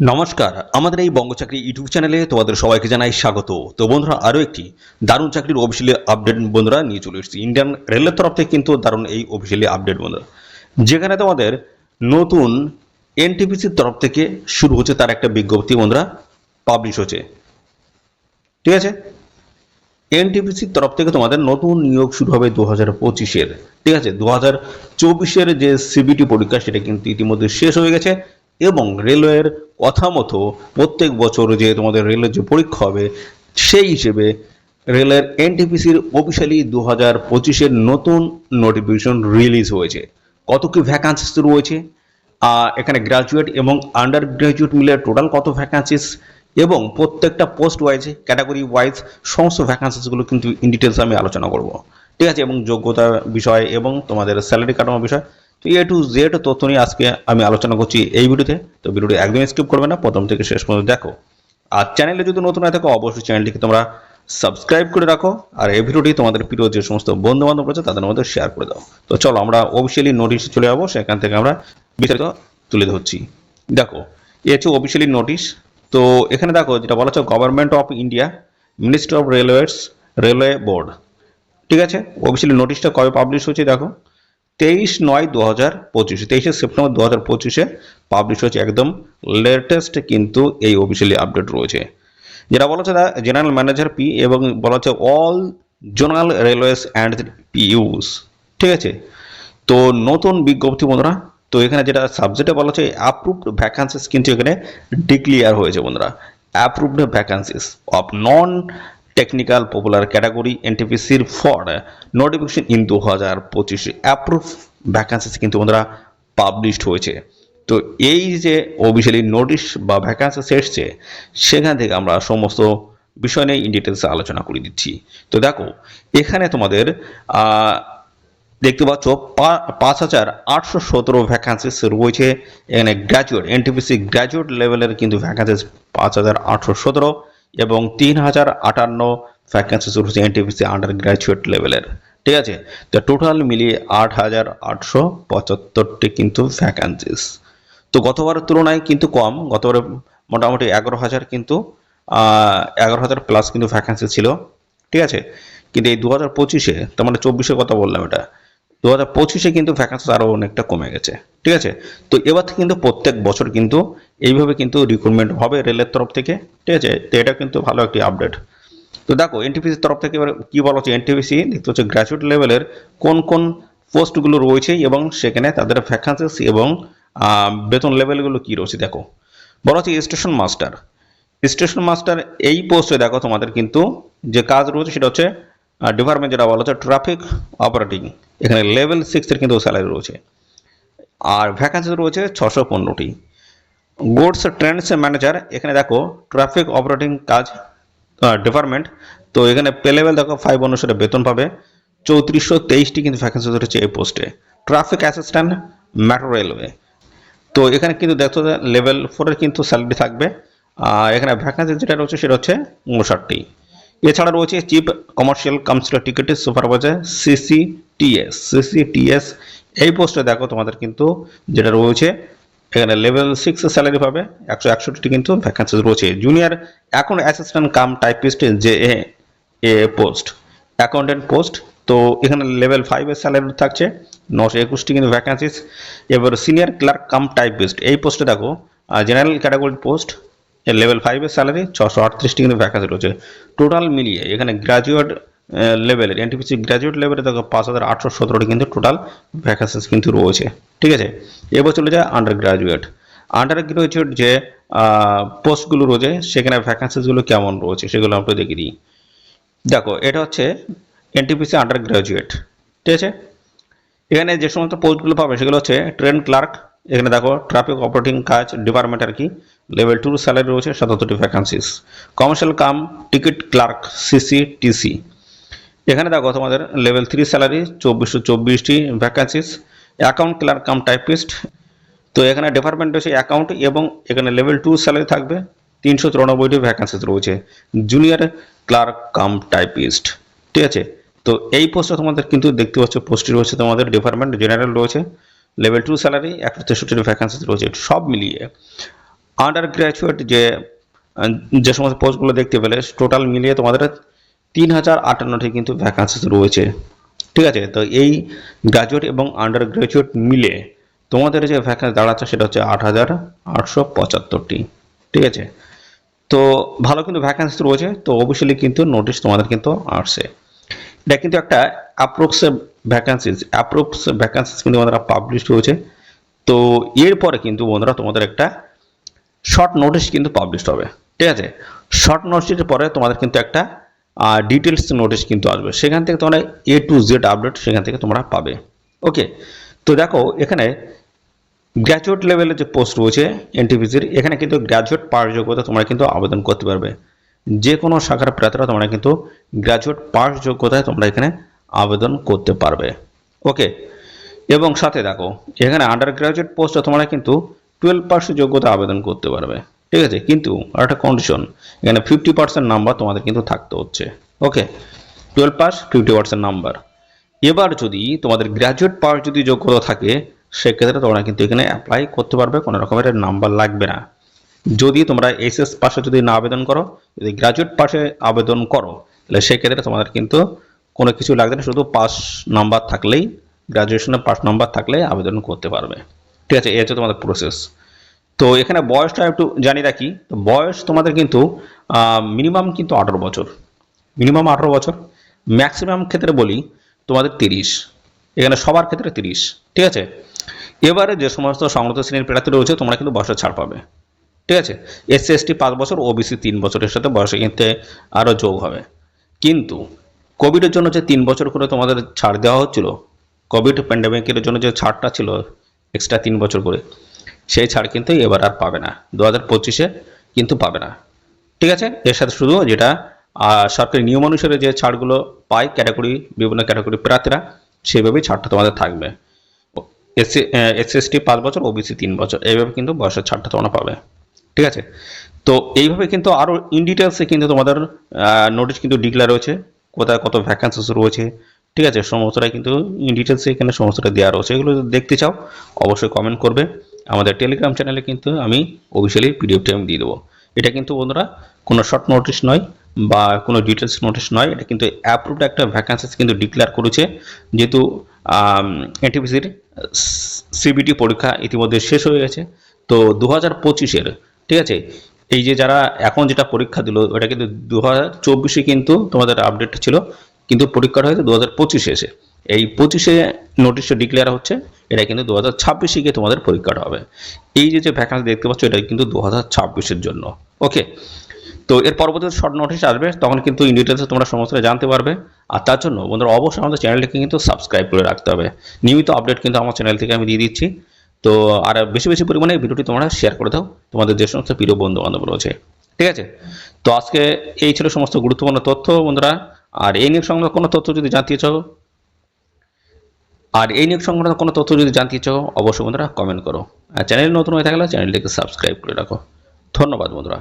নমস্কার, আমাদের এই বঙ্গচাকরি ইউটিউব চ্যানেলে তোমাদের সবাইকে জানাই স্বাগত। তো বন্ধুরা, আরও একটি দারুণ চাকরির অফিসিয়ালি আপডেট বন্ধুরা নিয়ে চলে এসেছি। ইন্ডিয়ান রেলের তরফ থেকে কিন্তু দারুণ এই অফিসিয়ালি আপডেট বন্ধুরা। যেখানে তোমাদের নতুন এনটিপিসির তরফ থেকে শুরু হচ্ছে তার একটা বিজ্ঞপ্তি বন্ধুরা পাবলিশ হচ্ছে। ঠিক আছে? এনটিপিসির তরফ থেকে তোমাদের নতুন নিয়োগ শুরু হবে দু হাজার পঁচিশের। ঠিক আছে? দু হাজার চব্বিশের যে সিবিটি পরীক্ষা, সেটা কিন্তু ইতিমধ্যে শেষ হয়ে গেছে। এবং রেলওয়ের কথা মতো প্রত্যেক বছর যে তোমাদের রেলের যে পরীক্ষা হবে, সেই হিসেবে রেলের এনটিপিসির অফিসিয়ালি দু হাজার পঁচিশের নতুন নোটিফিকেশন রিলিজ হয়েছে। কত কি ভ্যাকান্সিস রয়েছে এখানে গ্রাজুয়েট এবং আন্ডার গ্রাজুয়েট মিলে টোটাল কত ভ্যাকান্সিস এবং প্রত্যেকটা পোস্ট ওয়াইজ ক্যাটাগরি ওয়াইজ সমস্ত ভ্যাকান্সিসগুলো কিন্তু ইন ডিটেলস আমি আলোচনা করব। ঠিক আছে? এবং যোগ্যতা বিষয় এবং তোমাদের স্যালারি কাটানো বিষয় তো এ টু জেড তথ্য নিয়ে আজকে আমি আলোচনা করছি এই ভিডিওতে। তো ভিডিওটি একদম স্কিপ করবে না, প্রথম থেকে শেষ পর্যন্ত দেখো। আর চ্যানেলে যদি নতুন হয়ে থাকো, অবশ্যই চ্যানেলটিকে তোমরা সাবস্ক্রাইব করে রাখো। আর এই ভিডিওটি তোমাদের প্রিয় যে সমস্ত বন্ধু বান্ধব রয়েছে তাদের মধ্যে শেয়ার করে দাও। তো চলো আমরা অফিসিয়ালি নোটিশ চলে যাব, সেখান থেকে আমরা বিস্তারিত তুলে ধরছি। দেখো, এ হচ্ছে অফিসিয়ালি নোটিশ তো এখানে দেখো, যেটা বলা হচ্ছে government of India ministry of railways railway board ঠিক আছে? অফিসিয়ালি নোটিশটা কবে পাবলিশ হয়েছে দেখো। তেইশ নয় দু হাজার পঁচিশে, তেইশে সেপ্টেম্বর দু হাজার পঁচিশে পাবলিশ হয়েছে একদম লেটেস্ট কিন্তু এই অফিসিয়ালি আপডেট রয়েছে। যেটা বলা হচ্ছে জেনারেল ম্যানেজার পি এবং বলা হচ্ছে all zonal railways and PUs ঠিক আছে? তো নতুন বিজ্ঞপ্তি বন্ধুরা, তো এখানে যেটা সাবজেক্টে বলা হচ্ছে অ্যাপ্রুভড ভ্যাকান্সিস কিন্তু এখানে ডিক্লিয়ার হয়েছে বন্ধুরা। Approved vacancies of non technical popular category এনটিপিসির for notification in দু হাজার পঁচিশে অ্যাপ্রুভ ভ্যাকান্সিস কিন্তু বন্ধুরা পাবলিশড হয়েছে। তো এই যে অফিসিয়ালি নোটিশ বা ভ্যাকান্সিস এসছে, সেখান থেকে আমরা সমস্ত বিষয় নিয়ে ইন ডিটেলসে আলোচনা করে দিচ্ছি। তো দেখো, এখানে তোমাদের দেখতে পাচ্ছ পাঁচ হাজার আটশো সতেরো ভ্যাকান্সিস রয়েছে। এখানে গ্র্যাজুয়েট এনটিপিসি গ্র্যাজুয়েট লেভেলের কিন্তু ভ্যাকান্সিস পাঁচ হাজার আটশো সতেরো। এবং তিন হাজার আটান্ন ভ্যাকান্সিস রয়েছে এনটিপিসি আন্ডার গ্র্যাজুয়েট লেভেলের ঠিক আছে? তো টোটাল মিলিয়ে আট হাজার আটশো পঁচাত্তরটি কিন্তু ভ্যাকান্সিস তো গতবারের তুলনায় কিন্তু কম, গতবারে মোটামুটি এগারো হাজার কিন্তু এগারো হাজার প্লাস কিন্তু ভ্যাকান্সি ছিল। ঠিক আছে? কিন্তু এই দু হাজার পঁচিশে, তার মানে চব্বিশে কথা বললাম এটা দু হাজার পঁচিশে কিন্তু ভ্যাকান্সি আরও অনেকটা কমে গেছে, ঠিক আছে? তো এবার থেকে কিন্তু প্রত্যেক বছর কিন্তু এইভাবে কিন্তু রিক্রুটমেন্ট হবে রেলের তরফ থেকে, ঠিক আছে? তো এটা কিন্তু ভালো একটি আপডেট তো দেখো এনটিপিসির তরফ থেকে এবার কী বলা হচ্ছে? এনটিপিসি দেখতে হচ্ছে গ্র্যাজুয়েট লেভেলের কোন কোন পোস্টগুলো রয়েছে এবং সেখানে তাদের ভ্যাকান্সিস এবং বেতন লেভেলগুলো কী রয়েছে দেখো। বলা হচ্ছে স্টেশন মাস্টার স্টেশন মাস্টার এই পোস্টে দেখো তোমাদের কিন্তু যে কাজ রয়েছে সেটা হচ্ছে ডিপার্টমেন্ট যেটা বলা হচ্ছে ট্রাফিক অপারেটিং এখানে লেভেল সিক্সের কিন্তু স্যালারি রয়েছে। আর ভ্যাকান্সি রয়েছে ছশো পনেরোটি। গুডস ট্রেন্ডস ম্যানেজার এখানে দেখো ট্রাফিক অপারেটিং কাজ ডিপার্টমেন্ট তো এখানে পে লেভেল দেখো ফাইভ অনুসারে বেতন পাবে, চৌত্রিশশো তেইশটি কিন্তু ভ্যাকেন্সি রয়েছে এই পোস্টে ট্রাফিক অ্যাসিস্ট্যান্ট মেট্রো রেলওয়ে তো এখানে কিন্তু দেখো লেভেল ফোরের কিন্তু স্যালারি থাকবে। আর এখানে ভ্যাকেন্সি যেটা রয়েছে সেটা হচ্ছে উনষাটটি এছাড়া রয়েছে চিফ কমার্শিয়াল কাউন্সিলর টিকেটের সুপারভাইজার সিসিটিএস। সিসিটিএস, এই পোস্টে দেখো তোমাদের কিন্তু যেটা রয়েছে, এখানে লেভেল সিক্স স্যালারি পাবে, একশো একষট্টি কিন্তু ভ্যাকেন্সি রয়েছে। জুনিয়র এখন অ্যাসিস্ট্যান্ট কাম টাইপিস্ট যে এ এ পোস্ট। অ্যাকাউন্টেন্ট পোস্ট, তো এখানে লেভেল ফাইভের স্যালারি থাকছে, নশো একুশটি কিন্তু ভ্যাকেন্সিস এবার সিনিয়র ক্লার্ক কাম টাইপিস্ট এই পোস্টে দেখো জেনারেল ক্যাটাগরি পোস্ট লেভেল ফাইভের স্যালারি ছশো আটত্রিশটি কিন্তু ভ্যাকেন্সি রয়েছে। টোটাল মিলিয়ে এখানে গ্র্যাজুয়েট লেভেলের এনটিপিসি গ্র্যাজুয়েট লেভেলে দেখো পাঁচ হাজার আটশো সতেরোটি কিন্তু টোটাল ভ্যাকেন্সিস কিন্তু রয়েছে। ঠিক আছে? এবার চলে যায় আন্ডার গ্র্যাজুয়েট আন্ডার গ্র্যাজুয়েট যে পোস্টগুলো রয়েছে, সেখানে ভ্যাকেন্সিসগুলো কেমন রয়েছে সেগুলো আমরা দেখে দিই। দেখো, এটা হচ্ছে এনটিপিসি আন্ডার গ্র্যাজুয়েট ঠিক আছে? এখানে যে সমস্ত পোস্টগুলো পাবে সেগুলো হচ্ছে ট্রেন ক্লার্ক এখানে দেখো ট্রাফিক অপারেটিং কাজ ডিপার্টমেন্ট আর কি। লেভেল টুর স্যালারি রয়েছে সাতাত্তরটি vacancies commercial cum ticket clerk CC TC এখানে দেখো তোমাদের লেভেল থ্রি স্যালারি চব্বিশশো চব্বিশটি vacancies account clerk cum typist তো এখানে ডিপার্টমেন্ট রয়েছে অ্যাকাউন্ট এবং এখানে লেভেল টু স্যালারি থাকবে, তিনশো চুরানব্বইটি ভ্যাকান্সিস রয়েছে। জুনিয়র ক্লার্ক কাম টাইপিস্ট ঠিক আছে? তো এই পোস্টে তোমাদের কিন্তু দেখতে পাচ্ছ পোস্টটি রয়েছে তোমাদের ডিপার্টমেন্ট জেনারেল রয়েছে। লেভেল টু স্যালারি একশো তেষট্টির ভ্যাকান্সি রয়েছে, সব মিলিয়ে। আন্ডার গ্র্যাজুয়েট যে যে সমস্ত পোস্টগুলো দেখতে পেলে টোটাল মিলিয়ে তোমাদের তিন হাজার আটান্নটি কিন্তু ভ্যাকান্সিস রয়েছে। ঠিক আছে? তো এই গ্র্যাজুয়েট এবং আন্ডার গ্র্যাজুয়েট মিলে তোমাদের যে ভ্যাকান্সি দাঁড়াচ্ছে সেটা হচ্ছে আট হাজার আটশো পঁচাত্তরটি। ঠিক আছে? তো ভালো কিন্তু ভ্যাকান্সি রয়েছে, তো অবশ্যই কিন্তু নোটিশ তোমাদের কিন্তু আসছে। এটা কিন্তু একটা অ্যাপ্রক্স ভ্যাকান্সিস অ্যাপ্রক্স ভ্যাকান্সিস কিন্তু আমাদের পাবলিশ হয়েছে তো এরপরে কিন্তু বন্ধুরা তোমাদের একটা শর্ট নোটিশ কিন্তু পাবলিশ হবে। ঠিক আছে? শর্ট নোটিশের পরে তোমাদের কিন্তু একটা ডিটেলস নোটিশ কিন্তু আসবে। সেখান থেকে তোমরা এ টু জেড আপডেট সেখান থেকে তোমরা পাবে। ওকে তো দেখো, এখানে গ্র্যাজুয়েট লেভেলের যে পোস্ট রয়েছে এনটিপিসির এখানে কিন্তু গ্র্যাজুয়েট পাস যোগ্যতা তোমরা কিন্তু আবেদন করতে পারবে। যে কোনো শাখার প্রার্থীরা তোমরা কিন্তু গ্র্যাজুয়েট পাস যোগ্যতায় তোমরা এখানে আবেদন করতে পারবে। ওকে এবং সাথে দেখো, এখানে আন্ডার গ্র্যাজুয়েট পোস্টে তোমরা কিন্তু টুয়েলভ পার্সেন্ট যোগ্যতা আবেদন করতে পারবে। ঠিক আছে? কিন্তু একটা কন্ডিশন এখানে ফিফটি পার্সেন্ট নাম্বার তোমাদের কিন্তু থাকতে হচ্ছে। Okay twelve pass fifty percent number এবার যদি তোমাদের গ্র্যাজুয়েট পাস যদি যোগ্যতা থাকে, সেক্ষেত্রে তোমরা কিন্তু এখানে অ্যাপ্লাই করতে পারবে, কোনো রকমের নাম্বার লাগবে না। যদি তোমরা এসএস পাশে যদি না আবেদন করো, যদি গ্র্যাজুয়েট পাশে আবেদন করো, তাহলে সেক্ষেত্রে তোমাদের কিন্তু কোনো কিছু লাগবে না, শুধু পাস নাম্বার থাকলেই গ্র্যাজুয়েশনের পাস নাম্বার থাকলেই আবেদন করতে পারবে। ঠিক আছে এই হচ্ছে তোমাদের প্রসেস তো এখানে বয়সটা একটু জানি রাখি, তো বয়স তোমাদের কিন্তু মিনিমাম কিন্তু আঠারো বছর। মিনিমাম আঠারো বছর ম্যাক্সিমাম ক্ষেত্রে বলি তোমাদের তিরিশ, এখানে সবার ক্ষেত্রে তিরিশ, ঠিক আছে? এবারে যে সমস্ত সংগত শ্রেণির প্রার্থী রয়েছে, তোমরা কিন্তু বয়সের ছাড় পাবে, ঠিক আছে? এসসি এসটি পাঁচ বছর ওবিসি তিন বছরের সাথে বয়সে কিন্তু আরও যোগ হবে। কিন্তু কোভিডের জন্য যে তিন বছর করে তোমাদের ছাড় দেওয়া হচ্ছিল কোভিড প্যান্ডামিকের জন্য যে ছাড়টা ছিল এক্সট্রা তিন বছর করে। সেই ছাড় কিন্তু এবার আর পাবে না। দু হাজার পঁচিশে কিন্তু পাবে না। ঠিক আছে? এর সাথে শুধু যেটা সরকারি নিয়ম অনুসারে যে ছাড়গুলো পায় ক্যাটাগরি বিভিন্ন ক্যাটাগরি প্রার্থীরা, সেভাবেই ছাড়টা তোমাদের থাকবে। এসসি এসএসটি পাঁচ বছর ওবিসি তিন বছর, এইভাবে কিন্তু বয়সের ছাড়টা তোমরা পাবে। ঠিক আছে? তো এইভাবে কিন্তু আরও ইন ডিটেলসে কিন্তু তোমাদের নোটিশ কিন্তু ডিক্লেয়ার রয়েছে কোথায় কত ভ্যাকান্সিস রয়েছে ঠিক আছে সমস্তটাই কিন্তু ডিটেলসে এখানে সমস্তটা দেওয়া রয়েছে, এগুলো যদি দেখতে চাও, অবশ্যই কমেন্ট করবে। আমাদের টেলিগ্রাম চ্যানেলে কিন্তু আমি অফিসিয়ালি পিডিএফটি আমি দিয়ে দেবো। এটা কিন্তু বন্ধুরা, কোনো শর্ট নোটিশ নয় বা কোনো ডিটেলস নোটিশ নয়, এটা কিন্তু অ্যাপ্রুভড একটা ভ্যাকান্সিস কিন্তু ডিক্লেয়ার করেছে। যেহেতু এনটিপিসির সিবিটি পরীক্ষা ইতিমধ্যে শেষ হয়ে গেছে। তো দু হাজার পঁচিশের, ঠিক আছে, এই যে যারা এখন যেটা পরীক্ষা দিল, ওটা কিন্তু দু হাজার চব্বিশে কিন্তু তোমাদের আপডেট ছিল। কিন্তু পরীক্ষাটা হয়েছে দু হাজার পঁচিশে এসে। এই পঁচিশে নোটিশটা ডিক্লেয়ার হচ্ছে, এটা কিন্তু দু হাজার ছাব্বিশে গিয়ে তোমাদের পরীক্ষাটা হবে। এই যে যে ভ্যাকান্সি দেখতে পাচ্ছ, এটা কিন্তু দু হাজার ছাব্বিশের জন্য। ওকে তো এর পরবর্তী শর্ট নোটিশ আসবে, তখন কিন্তু ইন ডিটেলসে তোমরা সমস্তটা জানতে পারবে। আর তার জন্য বন্ধুরা, অবশ্যই আমাদের চ্যানেলটিকে কিন্তু সাবস্ক্রাইব করে রাখতে হবে। নিয়মিত আপডেট কিন্তু আমার চ্যানেল থেকে আমি দিয়ে দিচ্ছি। তো আর বেশি বেশি পরিমাণে ভিডিওটি তোমরা শেয়ার করে দাও। তোমাদের যে সমস্ত প্রিয় বন্ধু বান্ধব রয়েছে। ঠিক আছে? তো আজকে এই ছিল সমস্ত গুরুত্বপূর্ণ তথ্য বন্ধুরা। আর এই নিয়োগ সংক্রান্ত কোনো তথ্য যদি জানতে চাও, আর এই নিয়োগ সংক্রান্ত কোনো তথ্য যদি জানতে চাও, অবশ্যই বন্ধুরা কমেন্ট করো। আর চ্যানেল নতুন হয়ে থাকলে চ্যানেলটিকে সাবস্ক্রাইব করে রাখো। ধন্যবাদ বন্ধুরা।